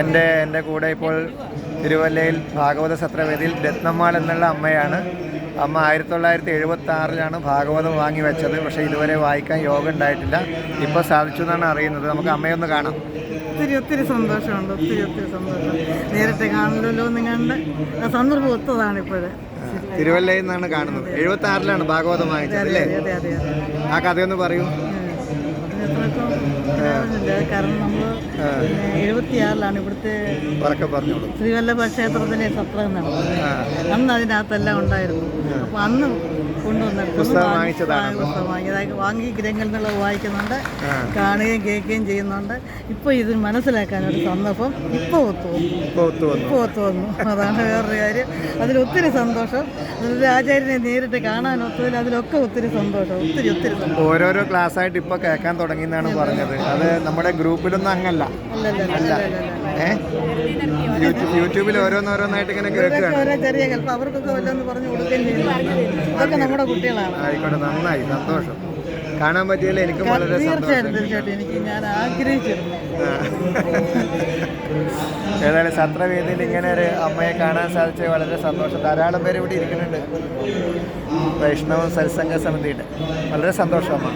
എന്റെ എന്റെ കൂടെ ഇപ്പോൾ തിരുവല്ലയിൽ ഭാഗവത സത്രവേദിയിൽ രത്നമ്മാൾ എന്നുള്ള അമ്മയാണ്. അമ്മ ആയിരത്തി തൊള്ളായിരത്തി എഴുപത്തി ആറിലാണ് ഭാഗവതം വാങ്ങി വെച്ചത്. പക്ഷേ ഇതുവരെ വായിക്കാൻ യോഗം ഉണ്ടായിട്ടില്ല. ഇപ്പോൾ സാധിച്ചു എന്നാണ് അറിയുന്നത്. നമുക്ക് അമ്മയൊന്ന് കാണാം. ഒത്തിരി ഒത്തിരി സന്തോഷമുണ്ട്. ഒത്തിരി ഒത്തിരി സന്തോഷം. നേരിട്ട് കാണണമല്ലോ നിങ്ങളുടെ സന്ദർഭം ഒത്തതാണ് ഇപ്പോഴേ. തിരുവല്ലയിൽ നിന്നാണ് കാണുന്നത്. എഴുപത്തി ആറിലാണ് ഭാഗവതം വാങ്ങിച്ചത് അല്ലേ? ആ കഥയൊന്ന് പറയൂ. ഇതാവുന്നില്ല. കാരണം നമ്മൾ എഴുപത്തിയാറിലാണ് ഇവിടുത്തെ ഉറക്കെ പറഞ്ഞോളൂ. ശ്രീവല്ലഭ ക്ഷേത്രത്തിലെ സത്രം നടന്നത്. അന്ന് അതിനകത്തെല്ലാം ഉണ്ടായിരുന്നു. അപ്പോൾ അന്ന് കൊണ്ടുവന്നെടുത്തു പുസ്തകം വാങ്ങിച്ചതാണ്. പുസ്തകം വാങ്ങിയതായി വാങ്ങി ഗ്രഹങ്ങളിൽ നിന്നുള്ളത് വായിക്കുന്നുണ്ട്. കാണുകയും കേൾക്കുകയും ചെയ്യുന്നുണ്ട്. ഇപ്പോൾ ഇത് മനസ്സിലാക്കാനൊരു സന്ദർഭം ഇപ്പോൾ ഒത്തു ഇപ്പോൾ ഒത്തു വന്നു. അതാണ് വേറൊരു കാര്യം. അതിലൊത്തിരി സന്തോഷം. അതിലൊരു ആചാര്യനെ നേരിട്ട് കാണാൻ ഒത്തതിൽ അതിലൊക്കെ ഒത്തിരി സന്തോഷം. ഒത്തിരി ഒത്തിരി ഓരോരോ ക്ലാസ് ആയിട്ട് ഇപ്പോൾ കേൾക്കാൻ തുടങ്ങി എന്നാണ് പറഞ്ഞത്. അത് നമ്മുടെ ഗ്രൂപ്പിലൊന്നും അങ്ങല്ല. അല്ല യൂട്യൂബിൽ ഓരോന്നോരോന്നായിട്ട് ഇങ്ങനെ കേൾക്കുകയാണ്. ചെറിയ കൽപ്പം അവർക്കൊക്കെ വല്ലതെന്ന് പറഞ്ഞു കൊടുക്കുകയും ചെയ്യുന്നു അതൊക്കെ നമ്മുടെ കുട്ടികളാണ്. ആയിക്കോട്ടെ നന്നായി സന്തോഷം. കാണാൻ പറ്റിയല്ലേ എനിക്ക് വളരെ സന്തോഷം. ഏതായാലും സത്രവേദിയിൽ ഇങ്ങനെ ഒരു അമ്മയെ കാണാൻ സാധിച്ച വളരെ സന്തോഷം. ധാരാളം പേര് ഇവിടെ ഇരിക്കുന്നുണ്ട്. വൈഷ്ണവ സത്സംഗ സമിതിയുടെ. വളരെ സന്തോഷം അമ്മ.